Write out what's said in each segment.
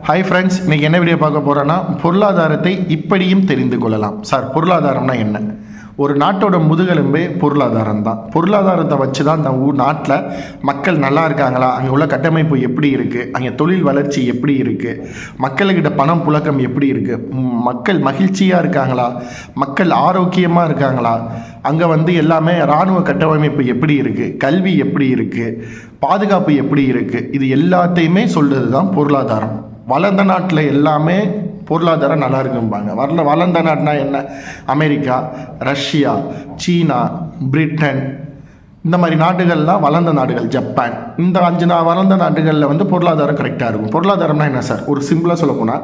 Hi friends இன்றைக்கி என்ன video பார்க்க போகிறோன்னா பொருளாதாரத்தை இப்படியும் தெரிந்து கொள்ளலாம். சார் பொருளாதாரம்னா என்ன? ஒரு நாட்டோட முதுகெலும்பே பொருளாதாரம் தான் பொருளாதாரத்தை வச்சு தான் அந்த ஊர் நாட்டில் மக்கள் நல்லா இருக்காங்களா? அங்கே உள்ள கட்டமைப்பு எப்படி இருக்குது அங்கே தொழில் வளர்ச்சி எப்படி இருக்குது மக்கள்கிட்ட பணம் புழக்கம் எப்படி இருக்குது மக்கள் மகிழ்ச்சியாக இருக்காங்களா? மக்கள் ஆரோக்கியமாக இருக்காங்களா? அங்கே வந்து எல்லாமே இராணுவ கட்டமைப்பு எப்படி இருக்குது கல்வி எப்படி இருக்குது பாதுகாப்பு எப்படி இருக்குது இது எல்லாத்தையுமே சொல்கிறது தான் பொருளாதாரம். வளர்ந்த நாட்டில் எல்லாமே பொருளாதாரம் நல்லா இருக்கும்பாங்க. வரல வளர்ந்த நாடுனா என்ன? அமெரிக்கா ரஷ்யா சீனா பிரிட்டன். இந்த மாதிரி நாடுகள்லாம் வளர்ந்த நாடுகள் ஜப்பான். இந்த அஞ்சு நான் வளர்ந்த நாடுகளில் வந்து பொருளாதாரம் கரெக்டாக இருக்கும். பொருளாதாரம்னா என்ன சார்? ஒரு சிம்பிளாக சொல்லப்போனால்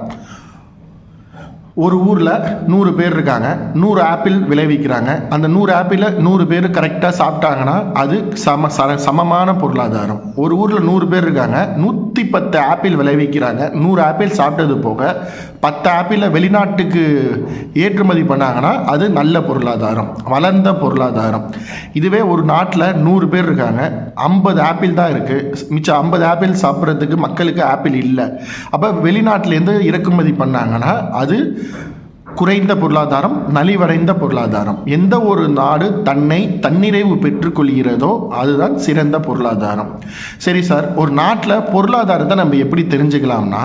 ஒரு ஊரில் நூறு பேர் இருக்காங்க. நூறு ஆப்பிள் விளைவிக்கிறாங்க. அந்த நூறு ஆப்பிளில் நூறு பேர் கரெக்டாக சாப்பிட்டாங்கன்னா அது சம ச சமமான பொருளாதாரம். ஒரு ஊரில் நூறு பேர் இருக்காங்க. நூற்றி பத்து ஆப்பிள் விளைவிக்கிறாங்க. நூறு ஆப்பிள் சாப்பிட்டது போக பத்து ஆப்பிளில் வெளிநாட்டுக்கு ஏற்றுமதி பண்ணாங்கன்னா அது நல்ல பொருளாதாரம் வளர்ந்த பொருளாதாரம். இதுவே ஒரு நாட்டில் நூறு பேர் இருக்காங்க. ஐம்பது ஆப்பிள் தான் இருக்குது மிச்சம் ஐம்பது ஆப்பிள் சாப்பிட்றதுக்கு மக்களுக்கு ஆப்பிள் இல்லை. அப்போ வெளிநாட்டிலேருந்து இறக்குமதி பண்ணாங்கன்னா அது குறைந்த பொருளாதாரம் நலிவடைந்த பொருளாதாரம். எந்த ஒரு நாடு தன்னை தன்னிறைவு பெற்றுக்கொள்கிறதோ அதுதான் சிறந்த பொருளாதாரம். சரி சார் ஒரு நாட்டில் பொருளாதாரத்தை நம்ம எப்படி தெரிஞ்சுக்கலாம்னா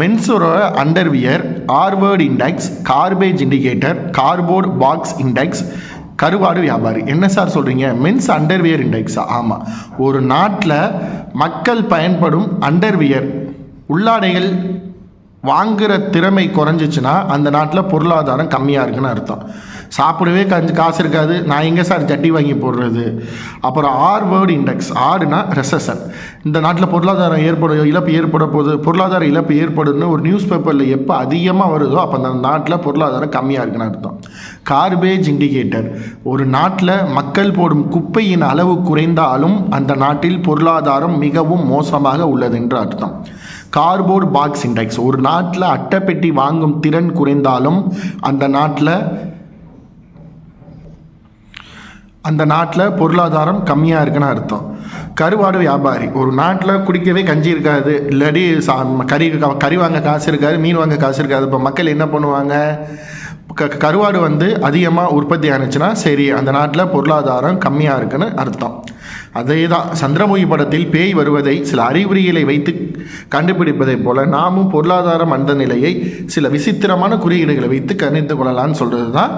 மென்ஸோட underwear ஆர்வேர்டு index garbage indicator cardboard box index கருவாடு வியாபாரி. என்ன சார் சொல்கிறீங்க மென்ஸ் அண்டர்வியர் இண்டெக்ஸா ஆமாம் ஒரு நாட்டில் மக்கள் பயன்படும் அண்டர்வியர் உள்ளாடைகள் வாங்குகிற திறமை குறைஞ்சிச்சுன்னா அந்த நாட்டில் பொருளாதாரம் கம்மியாக இருக்குன்னு அர்த்தம். சாப்பிடவே கஞ்சி காசு இருக்காது. நான் எங்கே சார் ஜட்டி வாங்கி போடுறது? அப்புறம் ஆர் வேர்டு இண்டெக்ஸ் ஆறுனா ரெசசன் இந்த நாட்டில் பொருளாதாரம் ஏற்படும் இழப்பு ஏற்பட போகுது. பொருளாதார இழப்பு ஏற்படுன்னு ஒரு நியூஸ் பேப்பரில் எப்போ அதிகமாக வருதோ அப்போ அந்த நாட்டில் பொருளாதாரம் கம்மியாக இருக்குன்னு அர்த்தம். கார்பேஜ் இண்டிகேட்டர் ஒரு நாட்டில் மக்கள் போடும் குப்பையின் அளவு குறைந்தாலும் அந்த நாட்டில் பொருளாதாரம் மிகவும் மோசமாக உள்ளது என்று அர்த்தம். கார்போர்ட் பாக்ஸ் இண்டெக்ஸ் ஒரு நாட்டில் அட்டைப்பெட்டி வாங்கும் திறன் குறைந்தாலும் அந்த நாட்டில் அந்த நாட்டில் பொருளாதாரம் கம்மியாக இருக்குன்னு அர்த்தம். கருவாடு வியாபாரி ஒரு நாட்டில் குடிக்கவே கஞ்சி இருக்காது. இல்லாட்டி சா கறி கறி வாங்க காசு இருக்காது மீன் வாங்க காசு இருக்காது. இப்போ மக்கள் என்ன பண்ணுவாங்க? க கருவாடு வந்து அதிகமாக உற்பத்தி ஆனிச்சுன்னா சரி அந்த நாட்டில் பொருளாதாரம் கம்மியாக இருக்குன்னு அர்த்தம். அதே தான் சந்திரமுகி படத்தில் பேய் வருவதை சில அறிகுறிகளை வைத்து கண்டுபிடிப்பதைப் போல நாமும் பொருளாதார மந்த நிலையை சில விசித்திரமான குறியீடுகளை வைத்து கணித்து கொள்ளலாம்னு சொல்கிறது தான்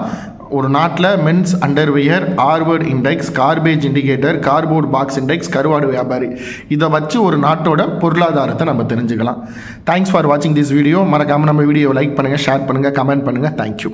ஒரு நாட்டில் men's underwear ஆர்வர்ட் index garbage indicator cardboard box index கருவாடு வியாபாரி. இதை வச்சு ஒரு நாட்டோட பொருளாதாரத்தை நம்ம தெரிஞ்சுக்கலாம். தேங்க்ஸ் ஃபார் வாட்சிங் திஸ் வீடியோ மறக்காமல் நம்ம வீடியோ லைக் பண்ணுங்கள் ஷேர் பண்ணுங்கள் கமெண்ட் பண்ணுங்கள் தேங்க்யூ